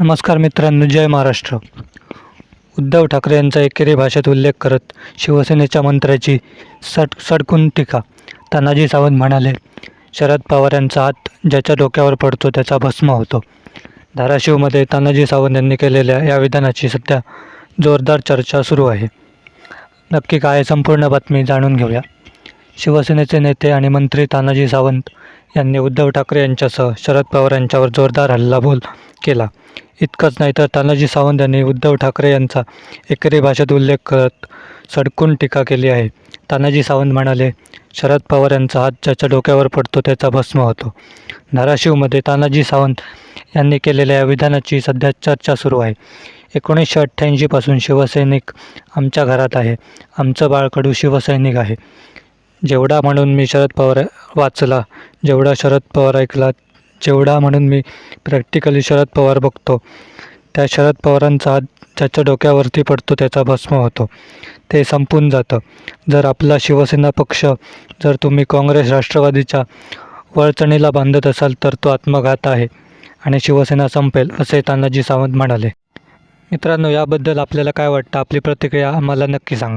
नमस्कार मित्रांनो जय महाराष्ट्र. उद्धव ठाकरे यांचा एकेरी भाषेत उल्लेख करत शिवसेनेच्या मंत्र्याची सट सडकून टीका. तानाजी सावंत म्हणाले शरद पवार यांचा हात ज्याच्या डोक्यावर पडतो त्याचा भस्म होतो. धाराशिवमध्ये तानाजी सावंत यांनी केलेल्या या विधानाची सध्या जोरदार चर्चा सुरू आहे. नक्की काय संपूर्ण बातमी जाणून घेऊया. शिवसेनेचे नेते आणि मंत्री तानाजी सावंत यांनी उद्धव ठाकरे यांच्यासह शरद पवार यांच्यावर जोरदार हल्लाबोल केला. इतकंच नाही तर तानाजी सावंत यांनी उद्धव ठाकरे यांचा एकेरी भाषेत उल्लेख करत सडकून टीका केली आहे. तानाजी सावंत म्हणाले शरद पवार यांचा हात ज्याच्या डोक्यावर पडतो त्याचा भस्म होतो. धाराशिवमध्ये तानाजी सावंत यांनी केलेल्या या विधानाची सध्या चर्चा सुरू आहे. एकोणीसशे अठ्ठ्याऐंशीपासून शिवसैनिक आमच्या घरात आहे. आमचं बाळकडू शिवसैनिक आहे. जेवढा म्हणून मी शरद पवार वाचला जेवढा शरद पवार ऐकला जेवढा म्हणून मी प्रॅक्टिकली शरद पवार बघतो त्या शरद पवारांचा हात ज्याच्या डोक्यावरती पडतो त्याचा भस्म होतो. ते संपून जातं. जर आपला शिवसेना पक्ष जर तुम्ही काँग्रेस राष्ट्रवादीच्या वळचणीला बांधत असाल तर तो आत्मघात आहे आणि शिवसेना संपेल असे तानाजी सावंत म्हणाले. मित्रांनो याबद्दल आपल्याला काय वाटतं? आपली प्रतिक्रिया आम्हाला नक्की सांगा.